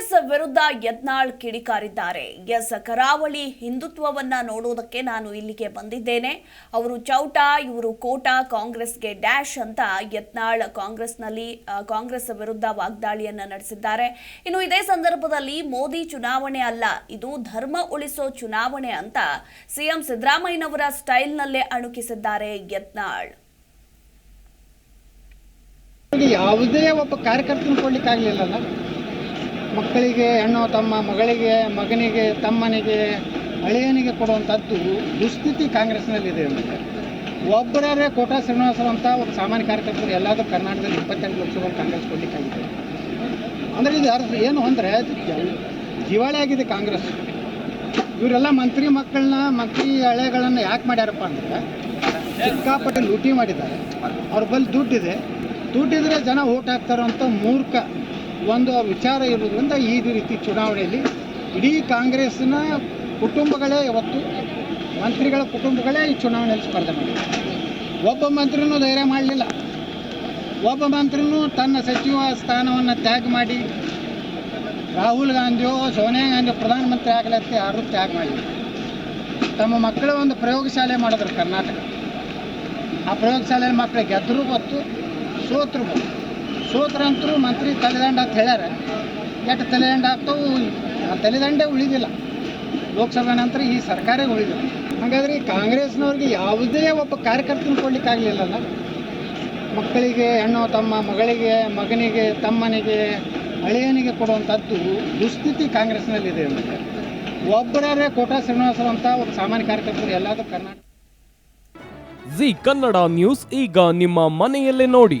ಕಾಂಗ್ರೆಸ್ ವಿರುದ್ಧ ಯತ್ನಾಳ್ ಕಿಡಿಕಾರಿದ್ದಾರೆ. ಎಸ್ ಕರಾವಳಿ ಹಿಂದುತ್ವವನ್ನ ನೋಡೋದಕ್ಕೆ ನಾನು ಇಲ್ಲಿಗೆ ಬಂದಿದ್ದೇನೆ. ಅವರು ಚೌಟ, ಇವರು ಕೋಟ, ಕಾಂಗ್ರೆಸ್ಗೆ ಡ್ಯಾಶ್ ಅಂತ ಯತ್ನಾಳ್ ಕಾಂಗ್ರೆಸ್ನಲ್ಲಿ ಕಾಂಗ್ರೆಸ್ ವಿರುದ್ಧ ವಾಗ್ದಾಳಿಯನ್ನ ನಡೆಸಿದ್ದಾರೆ. ಇನ್ನು ಇದೇ ಸಂದರ್ಭದಲ್ಲಿ ಮೋದಿ ಚುನಾವಣೆ ಅಲ್ಲ, ಇದು ಧರ್ಮ ಉಳಿಸೋ ಚುನಾವಣೆ ಅಂತ ಸಿಎಂ ಸಿದ್ದರಾಮಯ್ಯನವರ ಸ್ಟೈಲ್ನಲ್ಲೇ ಅಣುಕಿಸಿದ್ದಾರೆ ಯತ್ನಾಳ್. ಯಾವುದೇ ಒಬ್ಬ ಕಾರ್ಯಕರ್ತನ ಕೊಡ್ಲಿಕ್ಕಾಗಲಿಲ್ಲಲ್ಲ. ಮಕ್ಕಳಿಗೆ ಹೆಣ್ಣು ತಮ್ಮ ಮಗಳಿಗೆ, ಮಗನಿಗೆ, ತಮ್ಮನಿಗೆ ಅಳಿಯನಿಗೆ ಕೊಡುವಂಥದ್ದು ದುಸ್ಥಿತಿ ಕಾಂಗ್ರೆಸ್ನಲ್ಲಿದೆ ಅಂದರೆ ಒಬ್ಬರೇ ಕೋಟಾ ಶ್ರೀನಿವಾಸರು ಅಂತ ಒಂದು ಸಾಮಾನ್ಯ ಕಾರ್ಯಕರ್ತರು ಎಲ್ಲಾದರೂ ಕರ್ನಾಟಕದಲ್ಲಿ ಇಪ್ಪತ್ತೆಂಟು ಲಕ್ಷಗಳು ಕಾಂಗ್ರೆಸ್ ಕೊಡಲಿಕ್ಕಾಗಿದೆ. ಅಂದರೆ ಇದು ಅರ್ಥ ಏನು ಅಂದರೆ ದಿವಾಳಿ ಆಗಿದೆ ಕಾಂಗ್ರೆಸ್. ಇವರೆಲ್ಲ ಮಂತ್ರಿ ಮಕ್ಕಳನ್ನ ಮಂತ್ರಿ ಹಳೆಗಳನ್ನು ಯಾಕೆ ಮಾಡ್ಯಾರಪ್ಪ ಅಂದರೆ, ಸಿಕ್ಕಾಪಟ್ಟೆ ಲೂಟಿ ಮಾಡಿದ್ದಾರೆ. ಅವ್ರ ಬಳಿ ದುಡ್ಡಿದೆ. ದುಡ್ಡಿದ್ರೆ ಜನ ಓಟ್ ಹಾಕ್ತಾರೋ ಅಂತ ಮೂರ್ಖ. ಒಂದು ವಿಚಾರ ಇರೋದ್ರಿಂದ ಈ ರೀತಿ ಚುನಾವಣೆಯಲ್ಲಿ ಇಡೀ ಕಾಂಗ್ರೆಸ್ನ ಕುಟುಂಬಗಳೇ ಇವತ್ತು ಮಂತ್ರಿಗಳ ಕುಟುಂಬಗಳೇ ಈ ಚುನಾವಣೆಯಲ್ಲಿ ಸ್ಪರ್ಧೆ ಮಾಡಿದೆ ಒಬ್ಬ ಮಂತ್ರಿನೂ ಧೈರ್ಯ ಮಾಡಲಿಲ್ಲ. ಒಬ್ಬ ಮಂತ್ರಿನೂ ತನ್ನ ಸಚಿವ ಸ್ಥಾನವನ್ನು ತ್ಯಾಗ ಮಾಡಿ ರಾಹುಲ್ ಗಾಂಧಿಯೋ, ಸೋನಿಯಾ ಗಾಂಧಿಯೋ ಪ್ರಧಾನಮಂತ್ರಿ ಆಗಲತ್ತೆ ಯಾರೂ ತ್ಯಾಗ ಮಾಡಿಲ್ಲ ತಮ್ಮ ಮಕ್ಕಳ ಒಂದು ಪ್ರಯೋಗಶಾಲೆ ಮಾಡಿದ್ರು ಕರ್ನಾಟಕ. ಆ ಪ್ರಯೋಗಶಾಲೆಯಲ್ಲಿ ಮಕ್ಕಳು ಗೆದ್ದರು ಗೊತ್ತು, ಸೋತರು ಗೊತ್ತು. ಸೋತ್ರಂತರೂ ಮಂತ್ರಿ ತಲೆದಂಡ ಅಂತ ಹೇಳ್ಯಾರ. ಎಷ್ಟು ತಲೆದಂಡ ಆಗ್ತಾವು? ಆ ತಲೆದಂಡೇ ಉಳಿದಿಲ್ಲ. ಲೋಕಸಭೆ ನಂತರ ಈ ಸರ್ಕಾರ ಉಳಿದಿಲ್ಲ. ಹಾಗಾದ್ರೆ ಈ ಕಾಂಗ್ರೆಸ್ನವ್ರಿಗೆ ಯಾವುದೇ ಒಬ್ಬ ಕಾರ್ಯಕರ್ತನ ಕೊಡ್ಲಿಕ್ಕಾಗಲಿಲ್ಲಲ್ಲ. ಮಕ್ಕಳಿಗೆ, ಹೆಣ್ಣು ತಮ್ಮ ಮಗಳಿಗೆ, ಮಗನಿಗೆ, ತಮ್ಮನಿಗೆ ಅಳಿಯನಿಗೆ ಕೊಡುವಂಥದ್ದು ದುಸ್ಥಿತಿ ಕಾಂಗ್ರೆಸ್ನಲ್ಲಿದೆ ಅಂತ ಒಬ್ಬರೇ ಕೋಟಾ ಶ್ರೀನಿವಾಸರು ಅಂತ ಒಬ್ಬ ಸಾಮಾನ್ಯ ಕಾರ್ಯಕರ್ತರು ಎಲ್ಲಾದರೂ ಕರ್ನಾಟಕ ಜಿ ಕನ್ನಡ ನ್ಯೂಸ್ ಈಗ ನಿಮ್ಮ ಮನೆಯಲ್ಲೇ ನೋಡಿ.